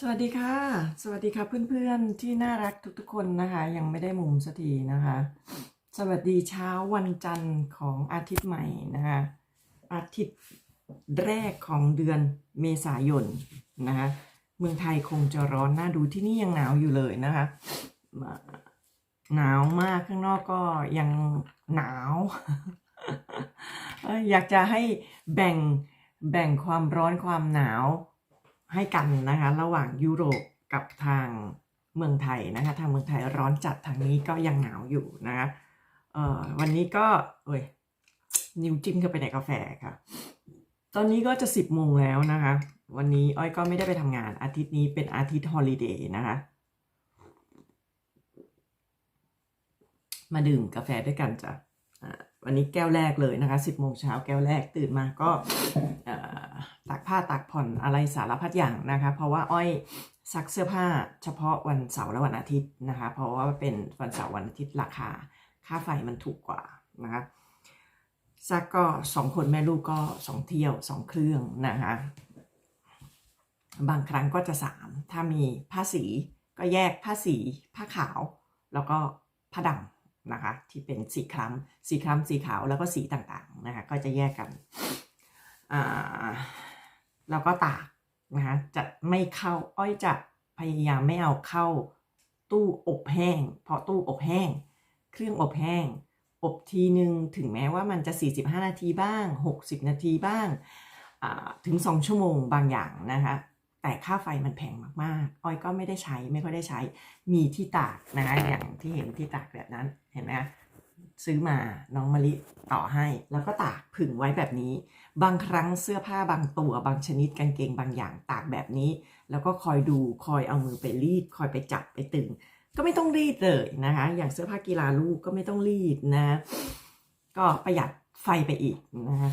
สวัสดีค่ะ สวัสดีค่ะเพื่อนๆที่น่ารักทุกๆคนนะคะ ยังไม่ได้มุมสักทีนะคะ สวัสดีเช้าวันจันทร์ของอาทิตย์ใหม่นะคะอาทิตย์แรกของเดือนเมษายนนะคะเมืองไทยคงจะร้อนน่าดูที่นี่ยังหนาวอยู่เลยนะคะ หนาวมากข้างนอกก็ยังหนาว อยากจะให้แบ่งแบ่งความร้อนความหนาว ให้กันนะคะ ระหว่างยุโรปกับทางเมืองไทยนะคะทางเมืองไทยร้อนจัดทางนี้ก็ยังหนาวอยู่นะคะเอ่อวันนี้ก็เอ้ยนิ้วจิ้มเข้าไปในกาแฟค่ะ ตอนนี้ก็จะสิบโมงแล้วนะคะ วันนี้อ้อยก็ไม่ได้ไปทำงานอาทิตย์นี้เป็นอาทิตย์ฮอลิเดย์นะคะมาดื่มกาแฟด้วยกันจ้ะ วันนี้แก้วแรกเลยนะคะ10โมงเช้าแก้วแรกตื่นมาก็ตากผ้าตากผ่อนอะไรสารพัดอย่างนะคะ เพราะว่าอ้อยซักเสื้อผ้าเฉพาะวันเสาร์และวันอาทิตย์นะคะ เพราะว่าเป็นวันเสาร์วันอาทิตย์ราคา ค่าไฟมันถูกกว่านะคะซักก็สองคนแม่ลูกก็สองเที่ยวสองเครื่องนะคะบางครั้งก็จะสามถ้ามีผ้าสีก็แยกผ้าสีผ้าขาว แล้วก็ผ้าดำ นะคะที่เป็นสีคล้ำสีคล้ำสีขาวแล้วก็สีต่างๆนะคะก็จะแยกกันแล้วก็ตากนะคะจะไม่เข้าอ้อยจะพยายามไม่เอาเข้าตู้อบแห้ง เพราะตู้อบแห้ง เครื่องอบแห้ง อบทีหนึ่งถึงแม้ว่ามันจะ 45 นาทีบ้าง 60 นาทีบ้างถึง 2 ชั่วโมงบางอย่างนะคะ แต่ค่าไฟมันแพงมากๆ อ้อยก็ไม่ได้ใช้ไม่ค่อยได้ใช้ มีที่ตากนะคะอย่างที่เห็นที่ตากแบบนั้นเห็นไหมซื้อมาน้องมะลิต่อให้ แล้วก็ตากผึ่งไว้แบบนี้ บางครั้งเสื้อผ้าบางตัวบางชนิดกางเกงบางอย่างตากแบบนี้ แล้วก็คอยดูคอยเอามือไปรีด คอยไปจับไปตึง ก็ไม่ต้องรีดเลยนะคะ อย่างเสื้อผ้ากีฬาลูกก็ไม่ต้องรีดนะ ก็ประหยัดไฟไปอีกนะคะ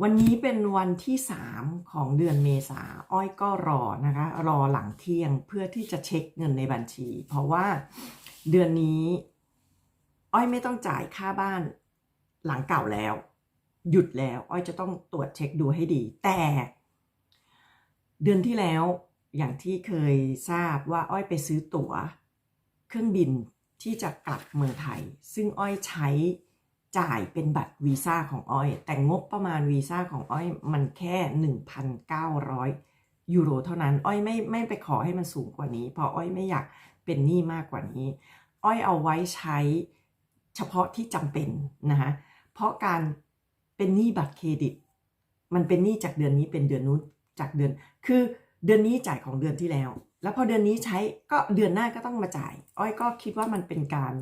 วันนี้เป็นวันที่ 3 ของเดือนเมษาอ้อยก็รอนะคะ รอหลังเที่ยงเพื่อที่จะเช็คเงินในบัญชี เพราะว่าเดือนนี้ อ้อยไม่ต้องจ่ายค่าบ้านหลังเก่าแล้ว หยุดแล้ว อ้อยจะต้องตรวจเช็คดูให้ดี แต่ เดือนที่แล้วอย่างที่เคยทราบว่าอ้อยไปซื้อตั๋ว เครื่องบินที่จะกลับเมืองไทย ซึ่งอ้อยใช้ จ่ายเป็นบัตรวีซ่าของอ้อย แต่งบประมาณวีซ่าของอ้อยมันแค่ 1,900 ยูโรเท่านั้น อ้อยไม่ไม่ไปขอให้มันสูงกว่านี้ เพราะอ้อยไม่อยากเป็นหนี้มากกว่านี้ อ้อยเอาไว้ใช้เฉพาะที่จำเป็นนะคะเพราะการเป็นหนี้บัตรเครดิต มันเป็นหนี้จากเดือนนี้เป็นเดือนนู้นจากเดือน คือเดือนนี้จ่ายของเดือนที่แล้ว แล้วพอเดือนนี้ใช้ก็เดือนหน้าก็ต้องมาจ่าย อ้อยก็คิดว่ามันเป็นการ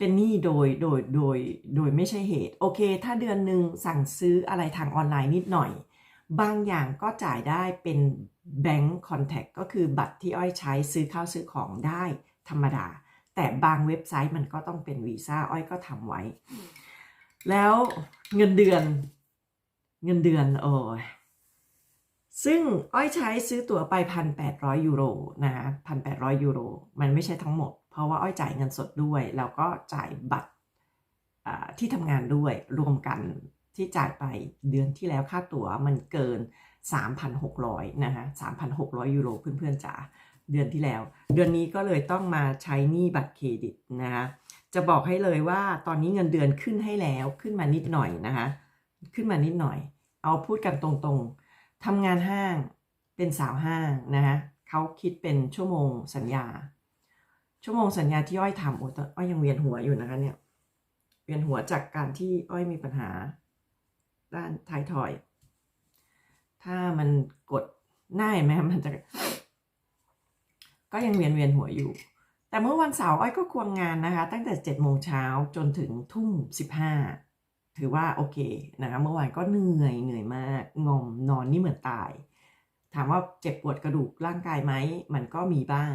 เป็นหนี้โดยโดยโดยโดยไม่ใช่เหตุ โอเค ถ้าเดือนหนึ่งสั่งซื้ออะไรทางออนไลน์นิดหน่อย บางอย่างก็จ่ายได้เป็น Bank Contact ก็คือบัตรที่อ้อยใช้ซื้อข้าวซื้อของได้ธรรมดา แต่บางเว็บไซต์มันก็ต้องเป็นวีซ่าอ้อยก็ทำไว้ แล้วเงินเดือนเงินเดือนโอ้ยซึ่งอ้อยใช้ซื้อตั๋วไปพันแปดร้อยยูโรนะคะพันแปดร้อยยูโร มันไม่ใช่ทั้งหมด เพราะว่าอ้อยจ่ายเงินสดด้วย แล้วก็จ่ายบัตรที่ทำงานด้วยรวมกันที่จ่ายไปเดือนที่แล้วค่าตั๋วมันเกิน 3,600 นะคะ 3,600 ยูโรเพื่อนๆจ๋าเดือนที่แล้ว เดือนนี้ก็เลยต้องมาใช้หนี้บัตรเครดิตนะคะจะบอกให้เลยว่าตอนนี้เงินเดือนขึ้นให้แล้วขึ้นมานิดหน่อยนะคะขึ้นมานิดหน่อย เอาพูดกันตรงๆทำงานห้างเป็นสาวห้างนะคะเขาคิดเป็นชั่วโมงสัญญา ชั่วโมงสัญญาที่อ้อยทำโอ้แต่อ้อยยังเวียนหัวอยู่นะคะ เนี่ย เวียนหัวจากการที่อ้อยมีปัญหา ด้านท้ายทอย ถ้ามันกดหน้าเห็นไหมมันจะก็ยังเวียนเวียนหัวอยู่ แต่เมื่อวันเสาร์อ้อยก็ควงงานนะคะ ตั้งแต่7จ็ดโมงเช้าจนถึงทุ่มสิบห้าถือว่าโอเคนะคะเมื่อวานก็เหนื่อยเหนื่อยมากงอมนอนนี่เหมือนตาย ถามว่าเจ็บปวดกระดูกร่างกายไหม มันก็มีบ้าง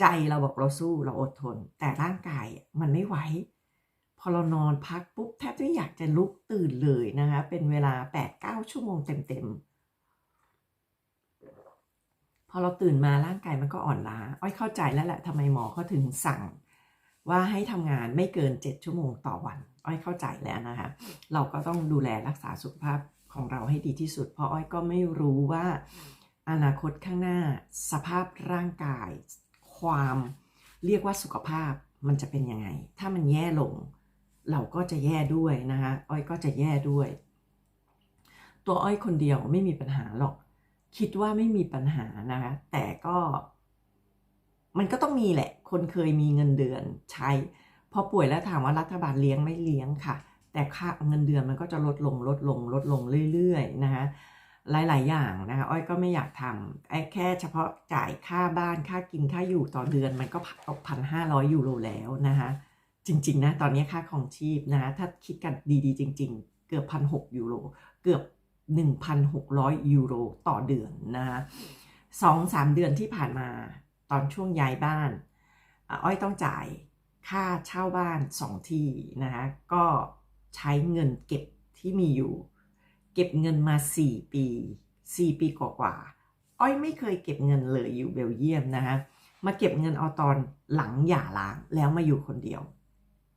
ใจเราบอกเราสู้เราอดทน แต่ร่างกายมันไม่ไหวพอเรานอนพักปุ๊บแทบไม่อยากจะลุกตื่นเลยนะคะ เป็นเวลา8-9ชั่วโมงเต็มๆ พอเราตื่นมาร่างกายมันก็อ่อนล้า อ้อยเข้าใจแล้วแหละทำไมหมอเขาถึงสั่ง ว่าให้ทำงานไม่เกิน 7 ชั่วโมงต่อวัน อ้อยเข้าใจแล้วนะคะ เราก็ต้องดูแลรักษาสุขภาพของเราให้ดีที่สุด เพราะอ้อยก็ไม่รู้ว่าอนาคตข้างหน้าสภาพร่างกาย ความเรียกว่าสุขภาพมันจะเป็นยังไง ถ้ามันแย่ลง เราก็จะแย่ด้วยนะคะอ้อยก็จะแย่ด้วย ตัวอ้อยคนเดียวไม่มีปัญหาหรอก คิดว่าไม่มีปัญหานะคะแต่ก็ มันก็ต้องมีแหละ คนเคยมีเงินเดือนใช้พอป่วยแล้วถามว่ารัฐบาลเลี้ยงไม่เลี้ยงค่ะ แต่ค่าเงินเดือนมันก็จะลดลงลดลงลดลงเรื่อยๆนะคะ หลาย ๆ อย่างนะคะอ้อยก็ไม่อยากทำไอ้แค่เฉพาะจ่ายค่าบ้านค่ากินค่าอยู่ต่อเดือนมันก็ตกพันห้าร้อยยูโรแล้วนะคะจริง ๆ นะ ตอนนี้ค่าของชีพนะคะถ้าคิดกันดีๆ จริง ๆ เกือบพันหกยูโรเกือบ 1,600 ยูโรต่อเดือนนะคะสองสามเดือนที่ผ่านมาตอนช่วงย้ายบ้าน อ้อยต้องจ่ายค่าเช่าบ้านสองที่นะคะก็ใช้เงินเก็บที่มีอยู่ เก็บเงินมา 4 ปี 4 ปีกว่าๆอ้อยไม่เคยเก็บเงินเลยอยู่เบลเยียมนะคะมาเก็บเงินเอาตอนหลังหย่าร้างแล้วมาอยู่คนเดียว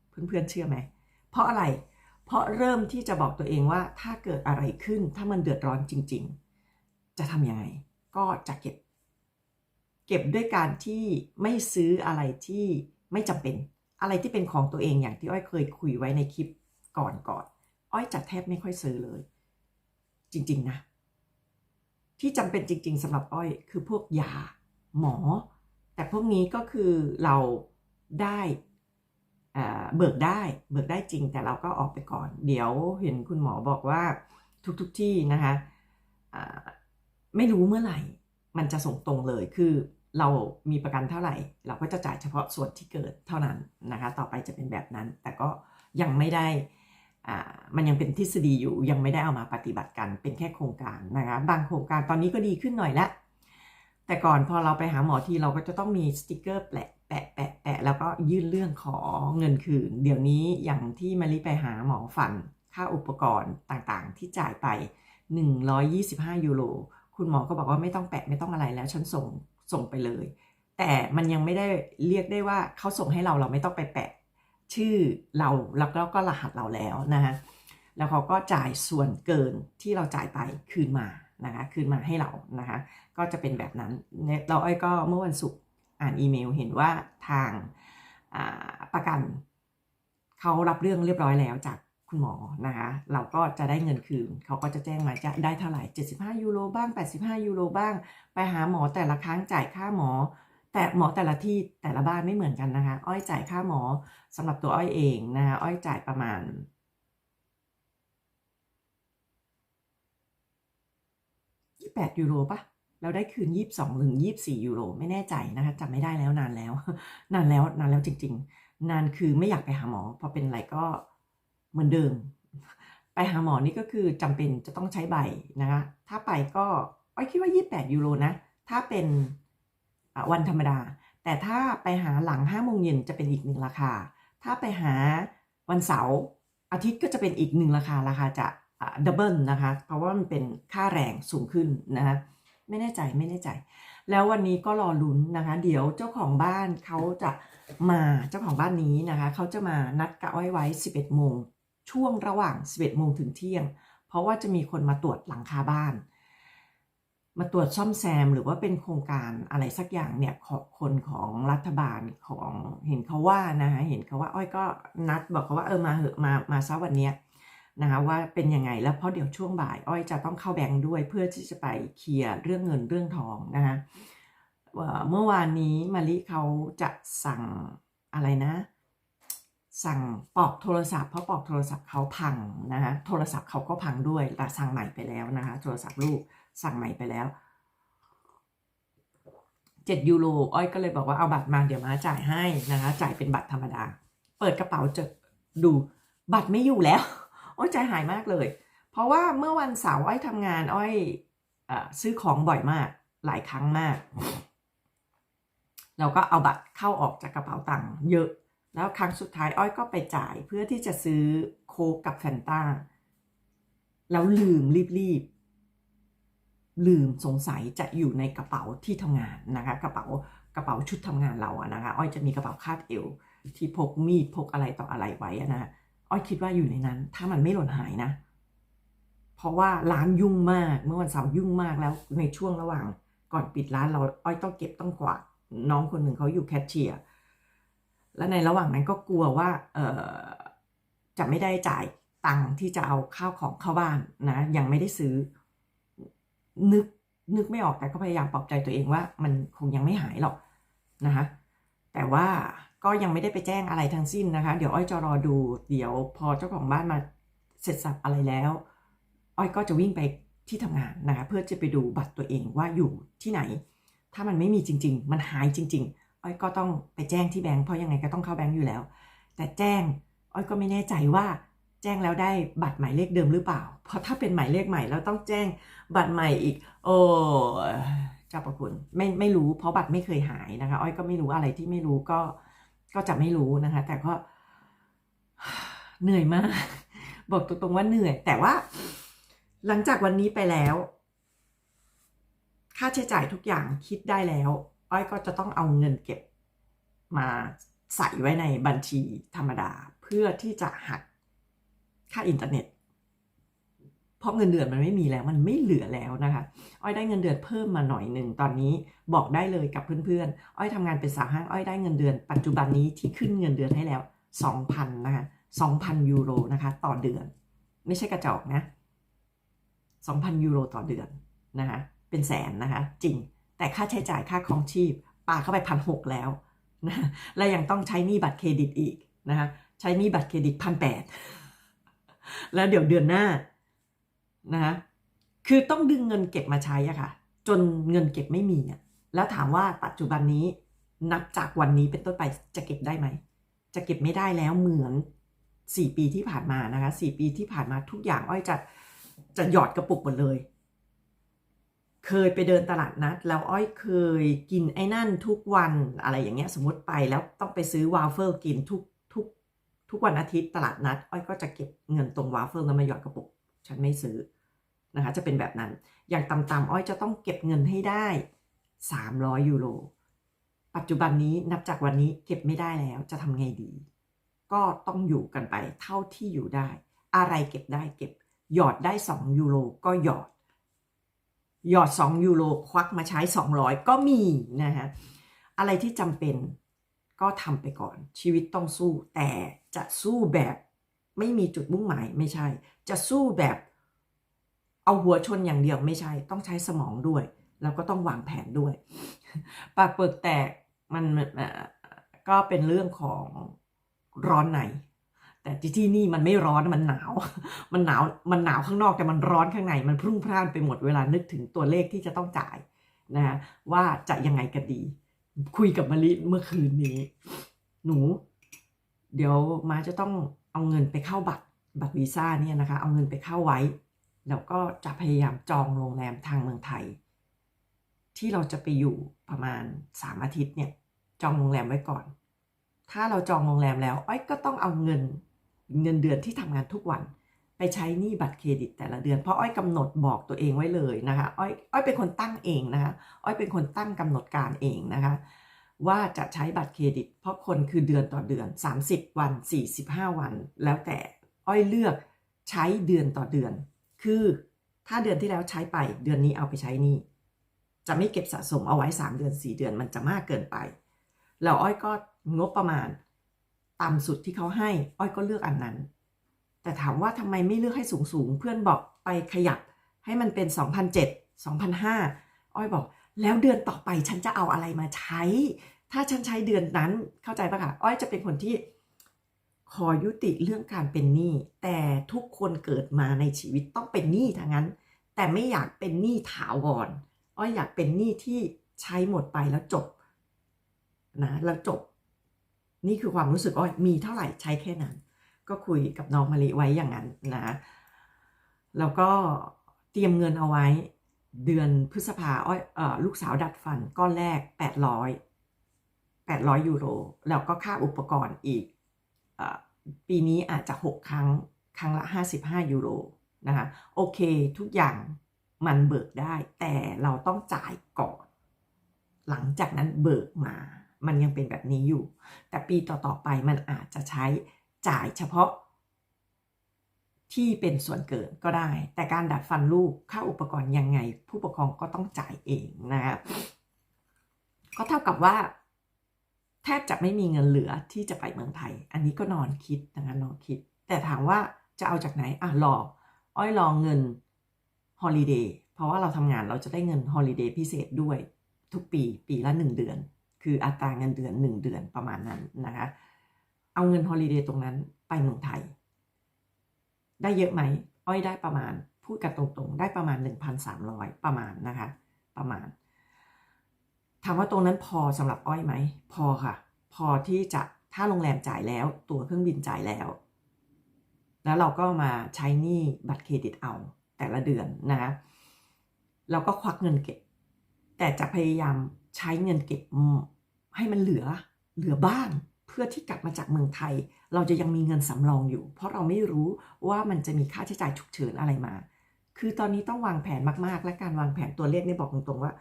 เพื่อนๆเชื่อไหม เพราะอะไร เพราะเริ่มที่จะบอกตัวเองว่าถ้าเกิดอะไรขึ้นถ้ามันเดือดร้อนจริง ๆ จะทำยังไง ก็จะเก็บ เก็บด้วยการที่ไม่ซื้ออะไรที่ไม่จำเป็น อะไรที่เป็นของตัวเองอย่างที่อ้อยเคยคุยไว้ในคลิปก่อนก่อนอ้อยจะแทบไม่ค่อยซื้อเลย จริง ๆ นะ ที่จำเป็นจริง ๆสำหรับอ้อย คือพวกยาหมอ แต่พวกนี้ก็คือเราได้เบิกได้เบิกได้จริงแต่เราก็ออกไปก่อน เดี๋ยวเห็นคุณหมอบอกว่าทุกๆทที่นะคะไม่รู้เมื่อไหร่ มันจะส่งตรงเลยคือเรามีประกันเท่าไหร่ เราก็จะจ่ายเฉพาะส่วนที่เกิดเท่านั้นนะคะ ต่อไปจะเป็นแบบนั้น แต่ก็ยังไม่ได้ มันยังเป็นทฤษฎีอยู่ยังไม่ได้เอามาปฏิบัติกันเป็นแค่โครงการนะคะบางโครงการตอนนี้ก็ดีขึ้นหน่อยละแต่ก่อนพอเราไปหาหมอทีเราก็จะต้องมีสติกเกอร์แปะแปะแปะแปะแล้วก็ยื่นเรื่องขอเงินคืน เดี๋ยวนี้อย่างที่มาริไปหาหมอฟัน ค่าอุปกรณ์ต่างๆ ที่จ่ายไป 125 ยูโรคุณหมอก็บอกว่าไม่ต้องแปะไม่ต้องอะไรแล้วฉันส่งส่งไปเลย แต่มันยังไม่ได้เรียกได้ว่าเขาส่งให้เราเราไม่ต้องไปแปะ ชื่อเราแล้วก็รหัสเราแล้วนะฮะแล้วเขาก็จ่ายส่วนเกินที่เราจ่ายไปคืนมานะคะคืนมาให้เรานะคะก็จะเป็นแบบนั้นเราอ้อยก็เมื่อวันศุกร์อ่านอีเมลเห็นว่าทางประกันเขารับเรื่องเรียบร้อยแล้วจากคุณหมอนะคะเราก็จะได้เงินคืนเขาก็จะแจ้งมาจะได้เท่าไหร่ 75 ยูโรบ้าง 85 ยูโรบ้าง ไปหาหมอแต่ละครั้งจ่ายค่าหมอ แต่หมอแต่ละที่แต่ละบ้านไม่เหมือนกันนะคะ อ้อยจ่ายค่าหมอสำหรับตัวอ้อยเองนะคะอ้อยจ่ายประมาณ28ยูโรปะเราได้คืน22หรือ24ยูโรไม่แน่ใจนะคะจำไม่ได้แล้วนานแล้ว นานแล้วนานแล้วจริง ๆ นานคือไม่อยากไปหาหมอพอเป็นอะไรก็เหมือนเดิม ไปหาหมอนี่ก็คือจำเป็นจะต้องใช้ใบนะคะถ้าไปก็อ้อยคิดว่า28ยูโรนะถ้าเป็น วันธรรมดา แต่ถ้าไปหาหลัง5โมงเย็นจะเป็นอีกหนึ่งราคา ถ้าไปหาวันเสาร์อาทิตย์ก็จะเป็นอีกหนึ่งราคาราคาจะดับเบิลนะคะ เพราะว่ามันเป็นค่าแรงสูงขึ้นนะคะไม่แน่ใจไม่แน่ใจ แล้ววันนี้ก็รอลุ้นนะคะ เดี๋ยวเจ้าของบ้านเขาจะมาเจ้าของบ้านนี้นะคะเขาจะมานัดกะไว้ไว้ 11 โมง ช่วงระหว่าง 11 โมงถึงเที่ยง เพราะว่าจะมีคนมาตรวจหลังคาบ้าน มาตรวจซ่อมแซมหรือว่าเป็นโครงการอะไรสักอย่างเนี่ยขอคนของรัฐบาลของเห็นเขาว่านะคะเห็นเขาว่าอ้อยก็นัดบอกเขาว่าเออมาเหอะมามาซะวันเนี้ยนะคะว่าเป็นยังไงแล้วเพราะเดี๋ยวช่วงบ่าย อ้อยจะต้องเข้าแบงค์ด้วยเพื่อที่จะไปเคลียร์เรื่องเงินเรื่องทองนะคะเมื่อวานนี้มาริเขาจะสั่งอะไรนะ สั่งปอกโทรศัพท์เพราะปอกโทรศัพท์เขาพังนะคะโทรศัพท์เขาก็พังด้วยแต่สั่งใหม่ไปแล้วนะคะโทรศัพท์ลูก สั่งใหม่ไปแล้วเจ็ดยูโรอ้อยก็เลยบอกว่าเอาบัตรมาเดี๋ยวมาจ่ายให้นะคะ จ่ายเป็นบัตรธรรมดา เปิดกระเป๋าจะดูบัตรไม่อยู่แล้วอ้อยใจหายมากเลย เพราะว่าเมื่อวันเสาร์อ้อยทำงานอ้อยอซื้อของบ่อยมากหลายครั้งมากเราก็เอาบัตรเข้าออกจากกระเป๋าตังค์เยอะ แล้วครั้งสุดท้ายอ้อยก็ไปจ่ายเพื่อที่จะซื้อโคกกับแฟนตาแล้วลืมรีบๆ ลืมสงสัยจะอยู่ในกระเป๋าที่ทำงานนะคะกระเป๋ากระเป๋าชุดทำงานเราอะนะคะอ้อยจะมีกระเป๋าคาดเอวที่พกมีดพกอะไรต่ออะไรไว้นะอ้อยคิดว่าอยู่ในนั้น ถ้ามันไม่หล่นหายนะ เพราะว่าร้านยุ่งมากเมื่อวันเสาร์ยุ่งมากแล้วในช่วงระหว่าง ก่อนปิดร้านเราอ้อยต้องเก็บต้องกวาดน้องคนหนึ่งเขาอยู่แคชเชียร์และในระหว่างนั้นก็กลัวว่าเออจะไม่ได้จ่ายตังค์ที่จะเอาข้าวของเข้าบ้านนะยังไม่ได้ซื้อ นึกนึกไม่ออกแต่ก็พยายามปลอบใจตัวเองว่า มันคงยังไม่หายหรอกนะคะแต่ว่าก็ยังไม่ได้ไปแจ้งอะไรทั้งสิ้นนะคะ เดี๋ยวอ้อยจะรอดู เดี๋ยวพอเจ้าของบ้านมาเสร็จสับอะไรแล้ว อ้อยก็จะวิ่งไปที่ทำงานนะคะเพื่อจะไปดูบัตรตัวเองว่าอยู่ที่ไหน ถ้ามันไม่มีจริง ๆ มันหายจริง ๆ อ้อยก็ต้องไปแจ้งที่แบงค์เพราะยังไงก็ต้องเข้าแบงค์อยู่แล้ว แต่แจ้ง อ้อยก็ไม่แน่ใจว่า แจ้งแล้วได้บัตรหมายเลขเดิมหรือเปล่า เพราะถ้าเป็นหมายเลขใหม่แล้วต้องแจ้งบัตรใหม่อีก โอ้เจ้าประคุณไม่ไม่รู้เพราะบัตรไม่เคยหายนะคะ อ้อยก็ไม่รู้อะไรที่ไม่รู้ก็ก็จะไม่รู้นะคะ แต่ก็เหนื่อยมาก บอกตรงๆว่าเหนื่อย แต่ว่า หลังจากวันนี้ไปแล้ว ค่าใช้จ่ายทุกอย่างคิดได้แล้ว อ้อยก็จะต้องเอาเงินเก็บมาใส่ไว้ในบัญชีธรรมดา เพื่อที่จะหัก ค่าอินเทอร์เน็ต เพราะเงินเดือนมันไม่มีแล้ว มันไม่เหลือแล้วนะคะ อ้อยได้เงินเดือนเพิ่มมาหน่อยหนึ่งตอนนี้บอกได้เลยกับเพื่อนๆ อ้อยทำงานเป็นสาวห้าง อ้อยได้เงินเดือน ปัจจุบันนี้ที่ขึ้นเงินเดือนให้แล้ว2,000นะคะ2,000ยูโรนะคะ ต่อเดือน ไม่ใช่กระจอกนะ2,000ยูโรต่อเดือนนะคะเป็นแสนนะคะ จริงแต่ค่าใช้จ่ายค่าของชีพปาเข้าไปพันหกแล้วนะและยังต้องใช้หนี้บัตรเครดิตอีกนะคะใช้หนี้บัตรเครดิตพันแปด แล้วเดี๋ยวเดือนหน้านะคะคือต้องดึงเงินเก็บมาใช้อะค่ะ จนเงินเก็บไม่มีอะแล้วถามว่าปัจจุบันนี้นับจากวันนี้เป็นต้นไปจะเก็บได้ไหม จะเก็บไม่ได้แล้วเหมือน 4 ปีที่ผ่านมานะคะ4ปีที่ผ่านมาทุกอย่างอ้อยจะจะหยอดกระปุกหมดเลย เคยไปเดินตลาดนัด แล้วอ้อยเคยกินไอ้นั่นทุกวันอะไรอย่างเงี้ยสมมติไปแล้วต้องไปซื้อวาฟเฟิลกินทุก ทุกวันอาทิตย์ตลาดนัด อ้อยก็จะเก็บเงินตรงวาฟเฟิลแล้วมาหยอดกระปุก ฉันไม่ซื้อนะคะ จะเป็นแบบนั้น อย่างต่ำๆอ้อยจะต้องเก็บเงินให้ได้ 300 ยูโร ปัจจุบันนี้นับจากวันนี้เก็บไม่ได้แล้วจะทำไงดี ก็ต้องอยู่กันไปเท่าที่อยู่ได้ อะไรเก็บได้เก็บ หยอดได้ 2 ยูโรก็หยอด หยอด 2 ยูโรควักมาใช้ 200 ก็มีนะฮะ อะไรที่จำเป็น ก็ทำไปก่อน ชีวิตต้องสู้ แต่จะสู้แบบไม่มีจุดมุ่งหมายไม่ใช่ จะสู้แบบเอาหัวชนอย่างเดียวไม่ใช่ ต้องใช้สมองด้วย แล้วก็ต้องวางแผนด้วย ปากเปิกแตกมันก็เป็นเรื่องของร้อนในแต่ที่นี่มันไม่ร้อนมันหนาว มันหนาวมันหนาวข้างนอกแต่มันร้อนข้างใน มันพรุ่งพร่านไปหมดเวลานึกถึงตัวเลขที่จะต้องจ่ายนะว่าจะยังไงกันดี คุยกับมะลิเมื่อคืนนี้ หนู เดี๋ยวมาจะต้องเอาเงินไปเข้าบัตรบัตรวีซ่าเนี่ยนะคะ เอาเงินไปเข้าไว้ แล้วก็จะพยายามจองโรงแรมทางเมืองไทย ที่เราจะไปอยู่ประมาณสามอาทิตย์เนี่ย จองโรงแรมไว้ก่อน ถ้าเราจองโรงแรมแล้วอ้อยก็ต้องเอาเงินเงินเดือนที่ทำงานทุกวัน ไปใช้หนี้บัตรเครดิตแต่ละเดือน เพราะอ้อยกำหนดบอกตัวเองไว้เลยนะคะอ้อยอ้อยเป็นคนตั้งเองนะคะอ้อยเป็นคนตั้งกำหนดการเองนะคะว่าจะใช้บัตรเครดิต เพราะคนคือเดือนต่อเดือน 30 วัน 45 วัน แล้วแต่อ้อยเลือกใช้เดือนต่อเดือน คือถ้าเดือนที่แล้วใช้ไปเดือนนี้เอาไปใช้หนี้จะไม่เก็บสะสมเอาไว้ 3 เดือน 4 เดือนมันจะมากเกินไป แล้วอ้อยก็งบประมาณต่ำสุดที่เขาให้ อ้อยก็เลือกอันนั้น แต่ถามว่าทำไมไม่เลือกให้สูงสูงเพื่อนบอกไปขยับให้มันเป็น 2007 2005 อ้อยบอก แล้วเดือนต่อไปฉันจะเอาอะไรมาใช้ ถ้าฉันใช้เดือนนั้นเข้าใจปะคะอ้อยจะเป็นคนที่ขอยุติเรื่องการเป็นหนี้แต่ทุกคนเกิดมาในชีวิตต้องเป็นหนี้ทั้งนั้น แต่ไม่อยากเป็นหนี้ถาวรอ้อยอยากเป็นหนี้ที่ใช้หมดไปแล้วจบนะแล้วจบ นี่คือความรู้สึกอ้อยมีเท่าไหร่ใช้แค่นั้น ก็คุยกับน้องมาริไว้อย่างนั้นนะแล้วก็เตรียมเงินเอาไว้เดือนพฤษภาอ้อยเอ่อลูกสาวดัดฟันก้อนแรก 800 800 ยูโร แล้วก็ค่าอุปกรณ์อีกอปีนี้อาจจะ 6 ครั้ง ครั้งละ 55 ยูโรนะคะโอเคทุกอย่างมันเบิกได้ แต่เราต้องจ่ายก่อน หลังจากนั้นเบิกมา มันยังเป็นแบบนี้อยู่ แต่ปีต่อๆไปมันอาจจะใช้ จ่ายเฉพาะ ที่เป็นส่วนเกินก็ได้ แต่การดัดฟันลูกค่าอุปกรณ์ยังไง ผู้ปกครองก็ต้องจ่ายเองนะครับก็เท่ากับว่า แทบจะไม่มีเงินเหลือที่จะไปเมืองไทย อันนี้ก็นอนคิดนะคะนอนคิด แต่ถามว่าจะเอาจากไหนอะรออ้อยรองเงินฮอลิเดย์เพราะว่าเราทำงานเราจะได้เงินฮอลิเดย์พิเศษด้วยทุกปีปีละหนึ่งเดือน คืออัตราเงินเดือนหนึ่งเดือนประมาณนั้นนะคะ เอาเงินฮอลิเดย์ตรงนั้นไปเมืองไทย ได้เยอะไหม อ้อยได้ประมาณ พูดกันตรงๆ ได้ประมาณ 1,300 ประมาณนะคะ ประมาณ ถามว่าตรงนั้นพอสำหรับอ้อยไหม พอค่ะ พอที่จะถ้าโรงแรมจ่ายแล้ว ตัวเครื่องบินจ่ายแล้ว แล้วเราก็มาใช้หนี้บัตรเครดิตเอาแต่ละเดือนนะคะเราก็ควักเงินเก็บ แต่จะพยายามใช้เงินเก็บให้มันเหลือเหลือบ้าง เพื่อที่กลับมาจากเมืองไทย เราจะยังมีเงินสำรองอยู่ เพราะเราไม่รู้ว่ามันจะมีค่าใช้จ่ายฉุกเฉินอะไรมา คือตอนนี้ต้องวางแผนมากๆ และการวางแผนตัวเลขนี่บอกตรงๆว่า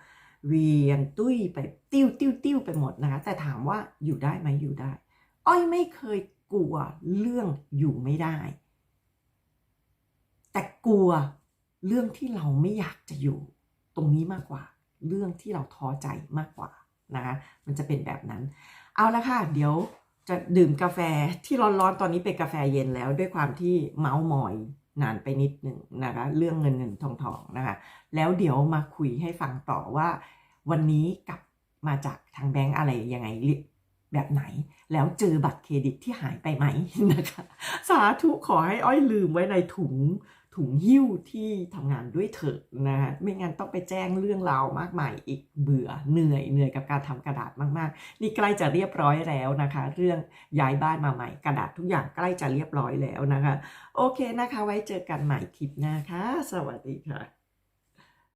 เวียนตุ้ยไปติ้วติ้วติ้วไปหมดนะคะแต่ถามว่าอยู่ได้ไหมอยู่ได้ อ้อยไม่เคยกลัวเรื่องอยู่ไม่ได้ แต่กลัวเรื่องที่เราไม่อยากจะอยู่ ตรงนี้มากกว่า เรื่องที่เราท้อใจมากกว่านะคะมันจะเป็นแบบนั้น เอาละค่ะ เดี๋ยว จะดื่มกาแฟที่ร้อนๆตอนนี้เป็นกาแฟเย็นแล้ว ด้วยความที่เมาส์มอยนานไปนิดหนึ่งนะคะเรื่องเงินเงินทองทองนะคะแล้วเดี๋ยวมาคุยให้ฟังต่อว่า วันนี้กลับมาจากทางแบงก์อะไรยังไงแบบไหน แล้วเจอบัตรเครดิตที่หายไปไหมนะคะ สาธุขอให้อ้อยลืมไว้ในถุง ถุงหิ้วที่ทำงานด้วยเถอะนะฮะไม่งั้นต้องไปแจ้งเรื่องราวมากมายอีกเบื่อเหนื่อยเหนื่อยกับการทำกระดาษมากๆ นี่ใกล้จะเรียบร้อยแล้วนะคะ เรื่องย้ายบ้านมาใหม่กระดาษทุกอย่างใกล้จะเรียบร้อยแล้วนะคะ โอเคนะคะ ไว้เจอกันใหม่คลิปหน้าค่ะสวัสดีค่ะ